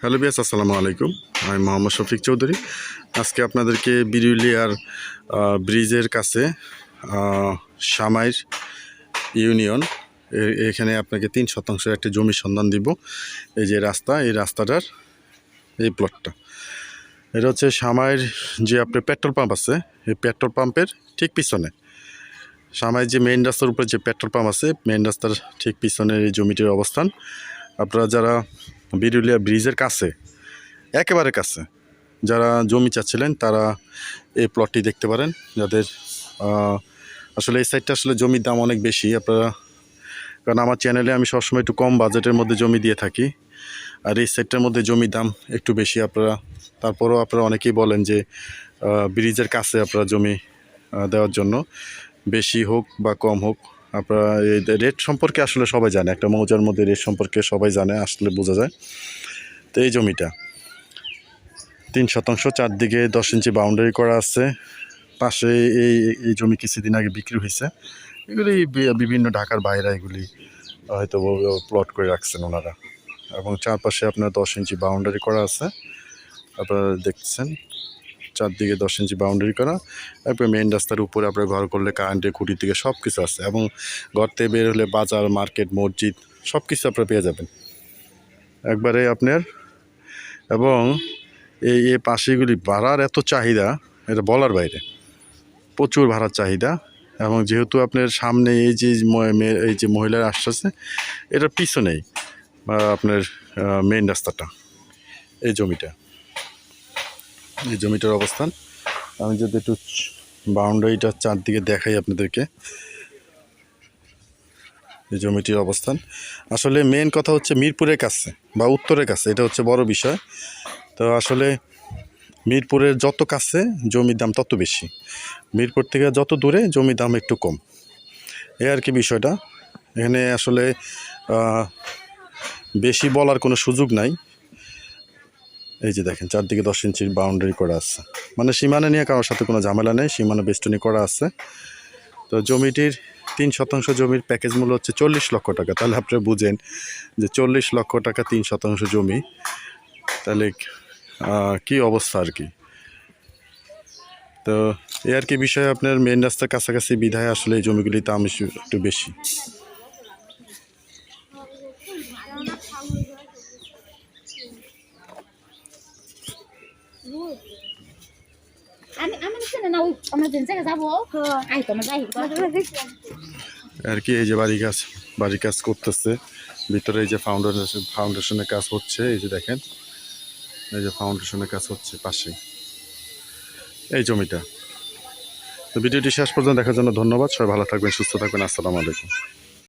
Hello বিয়াস আসসালামু আলাইকুম। আমি মোহাম্মদ শফিক চৌধুরী। আজকে আপনাদেরকে বিরুলিয়ার ব্রিজের কাছে সামাইর ইউনিয়ন এখানে আপনাকে তিন শতাংশের একটি জমির সন্ধান দিব। এই যে রাস্তা, এই রাস্তাটার এই প্লটটা এটা হচ্ছে সামাইর যে আপনার পেট্রোল পাম্প আছে, এই পেট্রোল পাম্পের ঠিক পিছনে। সামাইর যে মেইন রাস্তার উপরে যে পেট্রোল পাম্প আছে মেইন রাস্তার ঠিক পিছনে এই জমিটির অবস্থান। আপনারা যারা বিরুলিয়া ব্রিজের কাছে, একেবারে কাছে, যারা জমি চাচ্ছিলেন তারা এই প্লটটি দেখতে পারেন। যাদের আসলে এই সাইডটা আসলে জমির দাম অনেক বেশি, আপনারা, কারণ আমার চ্যানেলে আমি সবসময় একটু কম বাজেটের মধ্যে জমি দিয়ে থাকি। আর এই সাইডটার মধ্যে জমির দাম একটু বেশি, আপনারা, তারপরেও আপনারা অনেকেই বলেন যে ব্রিজের কাছে আপনারা জমি দেওয়ার জন্য, বেশি হোক বা কম হোক আপনারা এই রেট সম্পর্কে আসলে সবাই জানে। একটা মৌজার মধ্যে রেট সম্পর্কে সবাই জানে, আসলে বোঝা যায়। তো এই জমিটা, তিন শতাংশ, চারদিকে দশ ইঞ্চি বাউন্ডারি করা আছে। পাশে এই এই জমি কিছুদিন আগে বিক্রি হয়েছে। এগুলি বিভিন্ন ঢাকার বাইরে এগুলি হয়তো প্লট করে রাখছেন ওনারা। এবং চারপাশে আপনার দশ ইঞ্চি বাউন্ডারি করা আছে। আপনারা দেখছেন। চারদিকে দশ ইঞ্চি বাউন্ডারি করা, তারপরে মেন রাস্তার উপরে আপনার ঘর করলে কারেন্টের খুঁটি থেকে সব কিছু আছে এবং ঘর থেকে বের হলে বাজার মার্কেট মসজিদ সব কিছু আপনারা পেয়ে যাবেন। একবারে আপনার এবং এই এ পাশেগুলি ভাড়ার এত চাহিদা, এটা বলার বাইরে। প্রচুর ভাড়ার চাহিদা এবং যেহেতু আপনার সামনে এই যে এই যে মহিলারা আসতেছে, এটার পিছনেই আপনার মেইন রাস্তাটা, এই জমিটা। এই জমিটার অবস্থান। আমি যদি একটু বাউন্ডারিটার চারদিকে দেখাই আপনাদেরকে। এই জমিটির অবস্থান। আসলে মেন কথা হচ্ছে মিরপুরের কাছে বা উত্তরের কাছে, এটা হচ্ছে বড় বিষয়। তো আসলে মিরপুরের যত কাছে জমির দাম তত বেশি। মিরপুর থেকে যত দূরে জমির দাম একটু কম। এই আর কি বিষয়টা। এখানে আসলে বেশি বলার কোনো সুযোগ নাই। এই যে দেখেন, চারদিকে দশ ইঞ্চির বাউন্ডারি করা আছে। মানে সীমানা নিয়ে কারোর সাথে কোনো ঝামেলা নেই, সীমানা বেষ্টনী করা আছে। তো জমিটির তিন শতাংশ জমির প্যাকেজ মূল্য হচ্ছে চল্লিশ লক্ষ টাকা। তাহলে আপনারা বুঝেন যে চল্লিশ লক্ষ টাকা তিন শতাংশ জমি, তাহলে কি অবস্থা আর কি? তো এই আর কি বিষয়ে আপনার মেন রাস্তার কাছাকাছি বিধায় আসলে এই জমিগুলির দাম একটু- একটু বেশি আমি আমি নিচ্ছি না ওই আমরা যে জায়গায় যাব আই তো আমরা যাই আর কি, এই যে বাড়ি কাজ বাড়ি কাজ করতেছে। ভিতরে এই যে ফাউন্ডেশন ফাউন্ডেশনের কাজ হচ্ছে, এই যে দেখেন, এই যে ফাউন্ডেশনের কাজ হচ্ছে পাশে। এই জমিটা। তো ভিডিওটি শেষ পর্যন্ত দেখার জন্য ধন্যবাদ, সবাই ভালো থাকবেন, সুস্থ থাকবেন, আসসালামু আলাইকুম।